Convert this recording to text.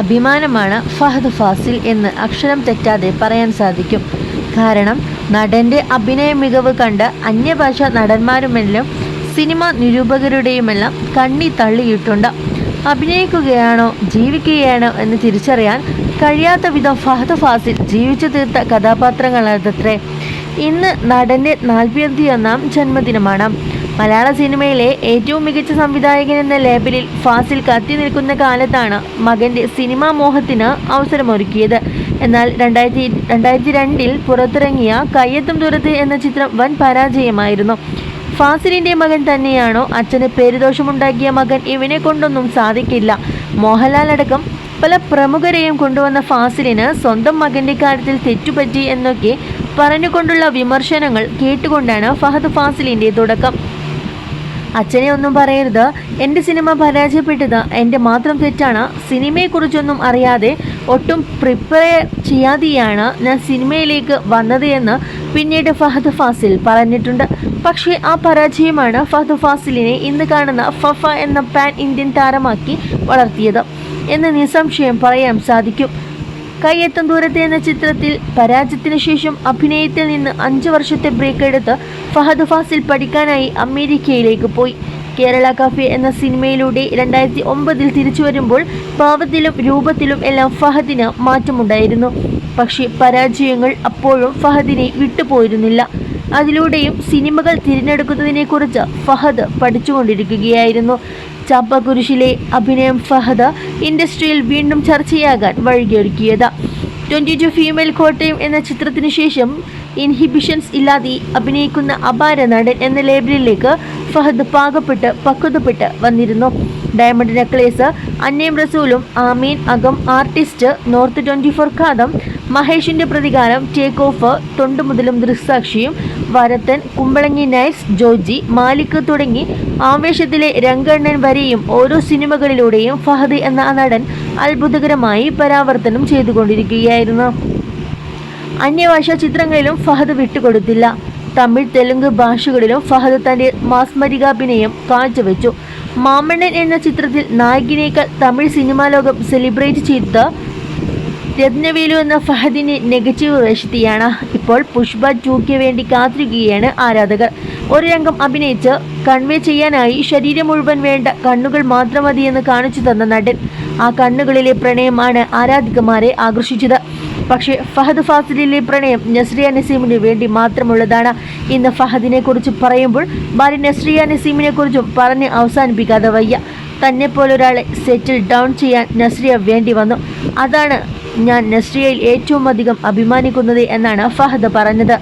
അഭിമാനമാണ് ഫഹദ് ഫാസിൽ എന്ന് അക്ഷരം തെറ്റാതെ പറയാൻ സാധിക്കും. കാരണം നടന്റെ അഭിനയ മികവ് കണ്ട് അന്യഭാഷ നടന്മാരുമെല്ലാം സിനിമ നിരൂപകരുടെയുമെല്ലാം കണ്ണി തള്ളിയിട്ടുണ്ട്. അഭിനയിക്കുകയാണോ ജീവിക്കുകയാണോ എന്ന് തിരിച്ചറിയാൻ കഴിയാത്ത വിധം ഫഹദ് ഫാസിൽ ജീവിച്ചു തീർത്ത കഥാപാത്രങ്ങളത്രേ ഇന്ന് നടന്റെ നാൽപ്പത്തിയൊന്നാം ജന്മദിനമാണ്. മലയാള സിനിമയിലെ ഏറ്റവും മികച്ച സംവിധായകൻ എന്ന ലേബലിൽ ഫാസിൽ കത്തി നിൽക്കുന്ന കാലത്താണ് മകന്റെ സിനിമാ മോഹത്തിന് അവസരമൊരുക്കിയത്. എന്നാൽ രണ്ടായിരത്തി രണ്ടായിരത്തി രണ്ടിൽ പുറത്തിറങ്ങിയ കയ്യെത്തും ദൂരത്ത് എന്ന ചിത്രം വൻ പരാജയമായിരുന്നു. ഫാസിലിന്റെ മകൻ തന്നെയാണോ അച്ഛന് പേരുദോഷമുണ്ടാക്കിയ മകൻ ഇവനെ കൊണ്ടൊന്നും സാധിക്കില്ല. മോഹൻലാൽ അടക്കം പല പ്രമുഖരെയും കൊണ്ടുവന്ന ഫാസിലിന് സ്വന്തം മകന്റെ കാര്യത്തിൽ തെറ്റുപറ്റി എന്നൊക്കെ പറഞ്ഞുകൊണ്ടുള്ള വിമർശനങ്ങൾ കേട്ടുകൊണ്ടാണ് ഫഹദ് ഫാസിലിന്റെ തുടക്കം. അച്ഛനെ ഒന്നും പറയരുത്. എന്റെ സിനിമ പരാജയപ്പെട്ടത് എന്റെ മാത്രം തെറ്റാണ്. സിനിമയെക്കുറിച്ചൊന്നും അറിയാതെ ഒട്ടും പ്രിപ്പയർ ചെയ്യാതെയാണ് ഞാൻ സിനിമയിലേക്ക് വന്നത് എന്ന് പിന്നീട് ഫഹദ് ഫാസിൽ പറഞ്ഞിട്ടുണ്ട്. പക്ഷേ ആ പരാജയമാണ് ഫഹദ് ഫാസിലിനെ ഇന്ന് കാണുന്ന ഫഫ എന്ന പാൻ ഇന്ത്യൻ താരമാക്കി വളർത്തിയത്. എന്ന് നിസ്സംശയം പറയാൻ സാധിക്കും. കയ്യെത്തും ദൂരത്തെ എന്ന ചിത്രത്തിൽ പരാജയത്തിന് ശേഷം അഭിനയത്തിൽ നിന്ന് അഞ്ചു വർഷത്തെ ബ്രേക്ക് എടുത്ത് ഫഹദ് ഫാസിൽ പഠിക്കാനായി അമേരിക്കയിലേക്ക് പോയി. കേരള കഫേ എന്ന സിനിമയിലൂടെ രണ്ടായിരത്തി ഒമ്പതിൽ തിരിച്ചു വരുമ്പോൾ ഭാവത്തിലും രൂപത്തിലും എല്ലാം ഫഹദിന് മാറ്റമുണ്ടായിരുന്നു. പക്ഷേ പരാജയങ്ങൾ അപ്പോഴും ഫഹദിനെ വിട്ടുപോയിരുന്നില്ല. അതിലൂടെയും സിനിമകൾ തിരഞ്ഞെടുക്കുന്നതിനെക്കുറിച്ച് ഫഹദ് പഠിച്ചുകൊണ്ടിരിക്കുകയായിരുന്നു. ചാപ്പക്കുരിശിലെ അഭിനയം ഫഹദ് ഇൻഡസ്ട്രിയിൽ വീണ്ടും ചർച്ചയാകാൻ വഴിയൊരുക്കിയത്. ട്വന്റി ടു ഫീമെയിൽ കോട്ടയം എന്ന ചിത്രത്തിനു ശേഷം ഇൻഹിബിഷൻസ് ഇല്ലാതെ അഭിനയിക്കുന്ന അപാര നടൻ എന്ന ലേബലിലേക്ക് ഫഹദ് പാകപ്പെട്ട് പക്വതപ്പെട്ട് വന്നിരുന്നു. ഡയമണ്ട് നെക്ലേസ് അന്നയും റസൂലും Amen Akam artist north twenty four Kaatham മഹേഷിന്റെ പ്രതികാരം ടേക്ക് ഓഫ് തൊണ്ടുമുതലും ദൃക്സാക്ഷിയും വരത്തൻ കുമ്പളങ്ങി നൈസ് ജോജി മാലിക് തുടങ്ങി ആവേശത്തിലെ രംഗണ്ണൻ വരെയും ഓരോ സിനിമകളിലൂടെയും ഫഹദ് എന്ന നടൻ അത്ഭുതകരമായി പരാവർത്തനം ചെയ്തുകൊണ്ടിരിക്കുകയായിരുന്നു. അന്യഭാഷ ചിത്രങ്ങളിലും ഫഹദ് വിട്ടുകൊടുത്തില്ല. തമിഴ് തെലുങ്ക് ഭാഷകളിലും ഫഹദ് തന്റെ മാസ്മരികാഭിനയം കാഴ്ചവെച്ചു. മാമണ്ണൻ എന്ന ചിത്രത്തിൽ നായകിനേക്കാൾ തമിഴ് സിനിമാ ലോകം സെലിബ്രേറ്റ് ചെയ്ത രത്നവേലു എന്ന ഫഹദിനെ നെഗറ്റീവ് വേഷത്തിയാണ് ഇപ്പോൾ പുഷ്പ ടൂക്ക് വേണ്ടി കാത്തിരിക്കുകയാണ് ആരാധകർ. ഒരു രംഗം അഭിനയിച്ച് കൺവേ ചെയ്യാനായി ശരീരം മുഴുവൻ വേണ്ട കണ്ണുകൾ മാത്രം മതിയെന്ന് കാണിച്ചു തന്ന നടൻ. ആ കണ്ണുകളിലെ പ്രണയമാണ് ആരാധകന്മാരെ ആകർഷിച്ചത്. പക്ഷേ ഫഹദ് ഫാസിലിലെ പ്രണയം നസ്രിയ നസീമിന് വേണ്ടി മാത്രമുള്ളതാണ്. ഇന്ന് ഫഹദിനെ കുറിച്ച് പറയുമ്പോൾ ഭാര്യ നസ്രിയ നസീമിനെ കുറിച്ചും പറഞ്ഞ് അവസാനിപ്പിക്കാതെ വയ്യ. തന്നെ പോലൊരാളെ സെറ്റിൽ ഡൗൺ ചെയ്യാൻ നസ്രിയ വേണ്ടി വന്നു. അതാണ് ഞാൻ നസ്രിയയിൽ ഏറ്റവും അധികം അഭിമാനിക്കുന്നത് എന്നാണ് ഫഹദ് പറഞ്ഞത്.